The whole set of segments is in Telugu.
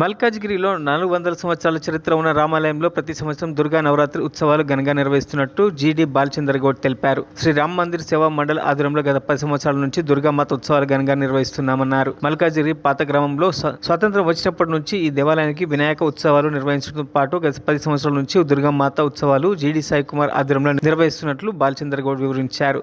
మల్కాజ్గిరిలో నాలుగు వందల సంవత్సరాల చరిత్ర ఉన్న రామాలయంలో ప్రతి సంవత్సరం దుర్గా నవరాత్రి ఉత్సవాలు ఘనంగా నిర్వహిస్తున్నట్టు జీడీ బాలచంద్ర గౌడ్ తెలిపారు. శ్రీ రామ్ మందిర్ సేవా మండల్ ఆధ్వర్యంలో గత పది సంవత్సరాల నుంచి దుర్గామాత ఉత్సవాలు ఘనంగా నిర్వహిస్తున్నామన్నారు. మల్కాజ్గిరి పాత గ్రామంలో స్వ- స్వాతంత్రం వచ్చినప్పటి నుంచి ఈ దేవాలయానికి వినాయక ఉత్సవాలు నిర్వహించడంతో పాటు గత పది సంవత్సరాల నుంచి దుర్గామాత ఉత్సవాలు జీడీ సాయి కుమార్ ఆధ్వర్యంలో నిర్వహిస్తున్నట్లు బాలచంద్ర గౌడ్ వివరించారు.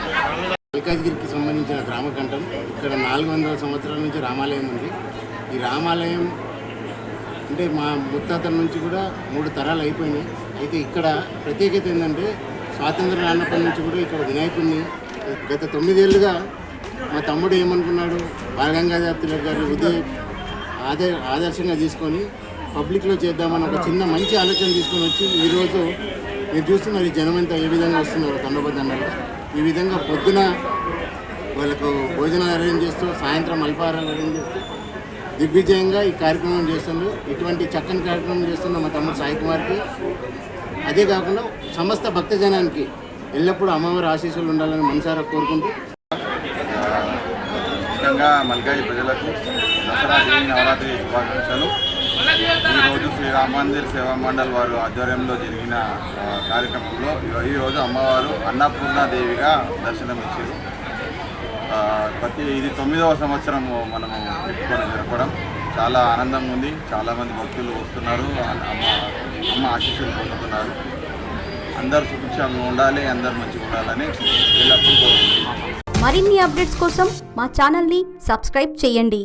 మల్కాజ్గిరికి సంబంధించిన గ్రామకంఠం ఇక్కడ నాలుగు వందల సంవత్సరాల నుంచి రామాలయం ఉంది. ఈ రామాలయం అంటే మా ముత్తాతల నుంచి కూడా మూడు తరాలు అయిపోయినాయి. అయితే ఇక్కడ ప్రత్యేకత ఏంటంటే స్వాతంత్రం రానప్పటి నుంచి కూడా ఇక్కడ వినాయకుడిని గత తొమ్మిదేళ్ళుగా మా తమ్ముడు ఏమనుకున్నాడు? బాలగంగాధర్ తిలక్ గారి ఉదయ ఆదే ఆదర్శంగా తీసుకొని పబ్లిక్లో చేద్దామని ఒక చిన్న మంచి ఆలోచన తీసుకొని వచ్చి ఈరోజు మీరు చూస్తున్నారు ఈ జనమంతా ఏ విధంగా వస్తున్నారు దండోబద్దండగా ఈ విధంగా పొద్దున వాళ్ళకు భోజనాలు అరేంజ్ చేస్తూ సాయంత్రం అల్పాహారాలు అరేంజ్ చేస్తూ దిగ్విజయంగా ఈ కార్యక్రమం చేస్తుండ్రు. ఇటువంటి చక్కని కార్యక్రమం చేస్తున్న మా తమ్ముడు సాయి కుమార్కి. అదే కాకుండా సమస్త భక్తజనానికి ఎల్లప్పుడూ అమ్మవారి ఆశీస్సులు ఉండాలని మనసారా కోరుకుంటూ. ముఖ్యంగా ప్రజలకు దసరా దేవి నవరాత్రి శుభాకాంక్షలు. ఈరోజు శ్రీరామ్ మందిర్ సేవా మండల్ వారు ఆధ్వర్యంలో జరిగిన కార్యక్రమంలో ఈరోజు అమ్మవారు అన్నపూర్ణాదేవిగా దర్శనం ఇచ్చారు. ప్రతి ఇది తొమ్మిదవ సంవత్సరము మనము పెట్టుకొని జరపడం. చాలా ఆనందంగా ఉంది. చాలామంది భక్తులు వస్తున్నారు. అమ్మ అమ్మ ఆశీస్సులు పొందుతున్నారు. అందరు సుభిక్షంగా ఉండాలి అందరు మంచిగా ఉండాలని ఎల్లప్పుడూ మరిన్ని అప్డేట్స్ కోసం మా ఛానల్ని సబ్స్క్రైబ్ చేయండి.